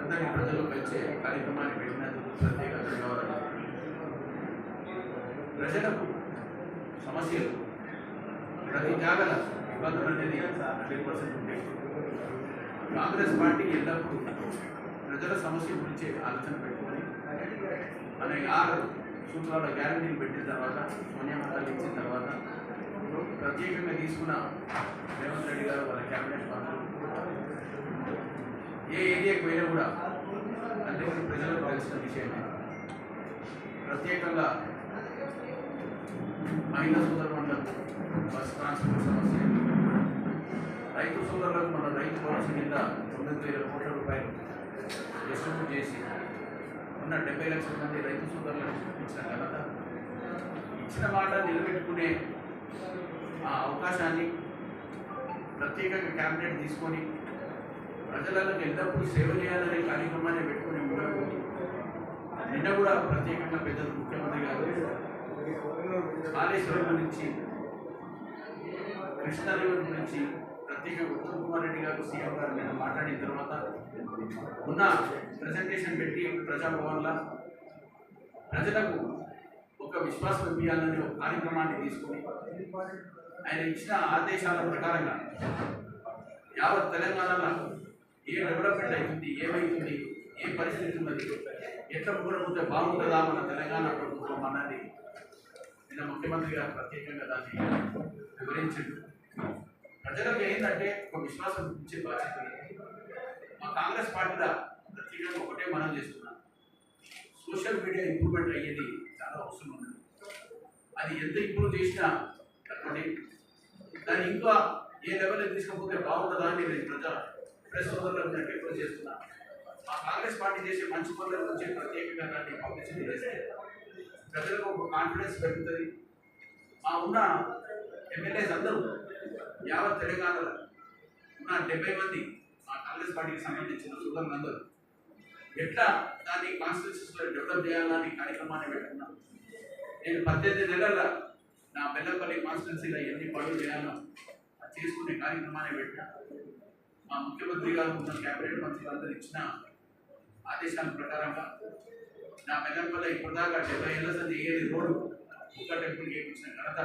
అందరి ప్రజలకు వచ్చే కార్యక్రమాన్ని పెట్టినందుకు ప్రత్యేక ధన్యవాదాలు. ప్రజలకు సమస్యలు ప్రతి జాగల ఇబ్బందులు అనేది హండ్రెడ్ పర్సెంట్ ఉంటాయి. కాంగ్రెస్ పార్టీ ఎల్లప్పుడూ ప్రజల సమస్య గురించి ఆలోచన పెట్టుకొని అనే ఆరు సూత్రాల గ్యారంటీలు పెట్టిన తర్వాత సోనియా గాంధీ ఇచ్చిన తర్వాత ప్రత్యేకంగా తీసుకున్న రేవంత్ రెడ్డి గారు వాళ్ళ క్యాబినెట్ మంత్రులు ఏ ఏరియాకి పోయినా కూడా అందరికీ ప్రజలకు తెలిసిన విషయమే ప్రత్యేకంగా మహిళా సోదరులకు బస్ ట్రాన్స్పోర్ట్ సమస్య. రైతు సోదరులకు మన రైతు భరోసా కింద తొమ్మిది వేల కోట్ల రూపాయలు డిస్ట్రిబ్యూట్ చేసి ఉన్న డెబ్బై లక్షల మంది రైతు సోదరులకు ఇచ్చిన ఘనత. ఇచ్చిన మాట నిలబెట్టుకునే ఆ అవకాశాన్ని ప్రత్యేకంగా క్యాబినెట్ తీసుకొని ప్రజలకు ఎల్లప్పుడూ సేవ చేయాలనే కార్యక్రమాన్ని పెట్టుకుని ముందుకు నిన్న కూడా ప్రత్యేకంగా పెద్దలు ముఖ్యమంత్రి గారు కాళేశ్వరం గురించి కృష్ణా రివర్ గురించి ప్రత్యేకంగా ఉత్తమ్ కుమార్ రెడ్డి గారు సీఎం గారు నిన్న మాట్లాడిన తర్వాత ఉన్న ప్రజెంటేషన్ పెట్టి ప్రజాభవన్లో ప్రజలకు ఒక విశ్వాసం ఇవ్వాలనే ఒక కార్యక్రమాన్ని తీసుకొని ఆయన ఇచ్చిన ఆదేశాల ప్రకారంగా యావత్ తెలంగాణలో ఏ డెవలప్మెంట్ అవుతుంది ఏమైతుంది ఏ పరిస్థితి ఉన్నది ఎట్లా కూడా బాగుంటుందా మన తెలంగాణ ప్రభుత్వం అన్నది నిన్న ముఖ్యమంత్రి గారు ప్రత్యేకంగా దాన్ని వివరించారు. ప్రజలకు ఏంటంటే ఒక విశ్వాసం ఇచ్చే బాధ్యత మా కాంగ్రెస్ పార్టీలో ప్రత్యేకంగా ఒకటే మనం చేస్తున్నాం. సోషల్ మీడియా ఇంప్రూవ్మెంట్ అయ్యేది చాలా అవసరం ఉంది అది ఎంత ఇంప్రూవ్ చేసినా తప్పని దాన్ని ఇంకా ఏ లెవెల్లో తీసుకపోతే బాగుంటుందా అని నేను ప్రజా ప్రెస్ సోదరులకు నేను చేస్తున్నాను మా కాంగ్రెస్ పార్టీ చేసే మంచి పనుల గురించి ప్రత్యేకంగా దాన్ని పబ్లిసిటీ చేస్తే ప్రజలకు ఒక కాన్ఫిడెన్స్ పెరుగుతుంది. మా ఉన్న ఎమ్మెల్యేస్ అందరూ యావత్ తెలంగాణలో ఉన్న డెబ్బై మంది మా కాంగ్రెస్ పార్టీకి సంబంధించిన సోదరులు అందరూ ఎట్లా దాన్ని కాన్స్టిట్యూషన్స్లో డెవలప్ చేయాలని కార్యక్రమాన్ని పెట్టుకున్నాం. నేను పద్దెనిమిది నెలల నా బెల్లపల్లి కాన్స్టిట్యున్సీలో ఎన్ని పనులు చేయాలో చేసుకునే కార్యక్రమాన్ని పెట్టినా మా ముఖ్యమంత్రి గారు ఉన్న క్యాబినెట్ మంత్రులు ఇచ్చిన ఆదేశాల ప్రకారంగా నా బెల్లంపల్లి ఇప్పటిదాకా డెబ్బై ఏళ్ళ సంది ఏది రోడ్డు ఒక్క టెంపుల్ చేయించిన ఘనత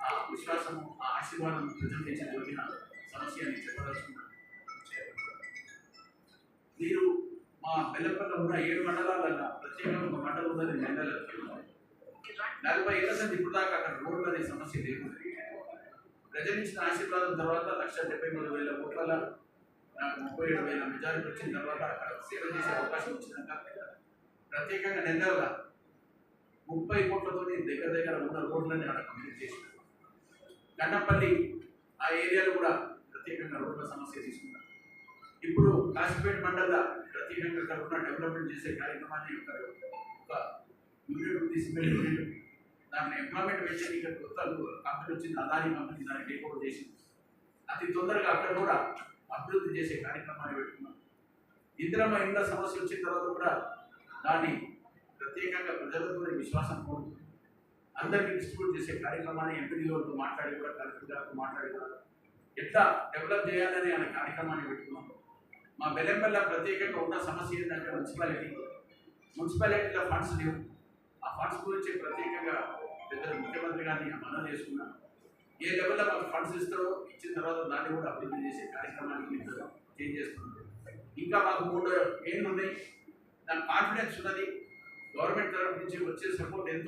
ఆ విశ్వాసము ఆ ఆశీర్వాదం ప్రజెంట్ జరిగిన సమస్య అని చెప్పదలుచుకున్నాను మీరు మా బెల్లపల్ల ఉన్న ఏడు మండలాలలో ప్రత్యేకంగా ఒక మండలం ఉన్నది నెల్లల నలభై ఏళ్ళ సంది ఇప్పటిదాకా దాకా అక్కడ రోడ్లు అనే సమస్య లేదు ప్రజలు ఇచ్చిన ఆశీర్వాదం తర్వాత లక్ష డెబ్బై మూడు వేల కోట్ల ముప్పై ఏడు వేల మెజారిటీ వచ్చిన తర్వాత అక్కడ సేవ చేసే అవకాశం వచ్చినాక ప్రత్యేకంగా నెల్లల ముప్పై కోట్లతో దగ్గర దగ్గర ఉన్న రోడ్లన్నీ అక్కడ కంప్లీట్ చేసిన గండపల్లి ఆ ఏరియాలో కూడా ప్రత్యేకంగా రోడ్ల సమస్య తీసుకున్నారు. ఇప్పుడు కాశీపేట మండల ప్రత్యేకంగా అక్కడ డెవలప్మెంట్ చేసే కార్యక్రమాన్ని ఒక యూనిట్ తీసుకెళ్ళి యూనిట్ దాంట్లో ఎంప్లాయ్మెంట్ పెంచే ఇక్కడ కొత్త కంపెనీ వచ్చింది అదాని కంపెనీ దాన్ని టేక్ ఓవర్ చేసింది. అతి తొందరగా అక్కడ కూడా అభివృద్ధి చేసే కార్యక్రమాన్ని పెట్టుకున్నాం. ఇందిరమ్మ ఇండ్ల సమస్య వచ్చిన తర్వాత కూడా దాన్ని ప్రత్యేకంగా ప్రజలతో విశ్వాసం కోరుతుంది అందరికీ డిస్ట్రిబ్యూట్ చేసే కార్యక్రమాన్ని ఎంపీడీఓతో మాట్లాడి కూడా కలెక్టర్ గారితో మాట్లాడి కూడా ఎట్లా డెవలప్ చేయాలని అనే కార్యక్రమాన్ని పెట్టుకున్నాం. మా బెల్లెంపల్ల ప్రత్యేకంగా ఉన్న సమస్య ఏంటంటే మున్సిపాలిటీ. మున్సిపాలిటీలో ఫండ్స్ లేవు. ఆ ఫండ్స్ గురించి ప్రత్యేకంగా పెద్దలు ముఖ్యమంత్రి గారిని మనం చేసుకున్నాం. ఏ లెవెల్లో మాకు ఫండ్స్ ఇస్తారో ఇచ్చిన తర్వాత దాన్ని కూడా అభివృద్ధి చేసే కార్యక్రమానికి మీరు చేంజ్ చేస్తుంది ఇంకా మాకు మూడు ఏళ్ళు ఉన్నాయి. దాని కాన్ఫిడెన్స్ ఉన్నది. గవర్నమెంట్ తరఫు నుంచి వచ్చే సపోర్ట్ ఎంత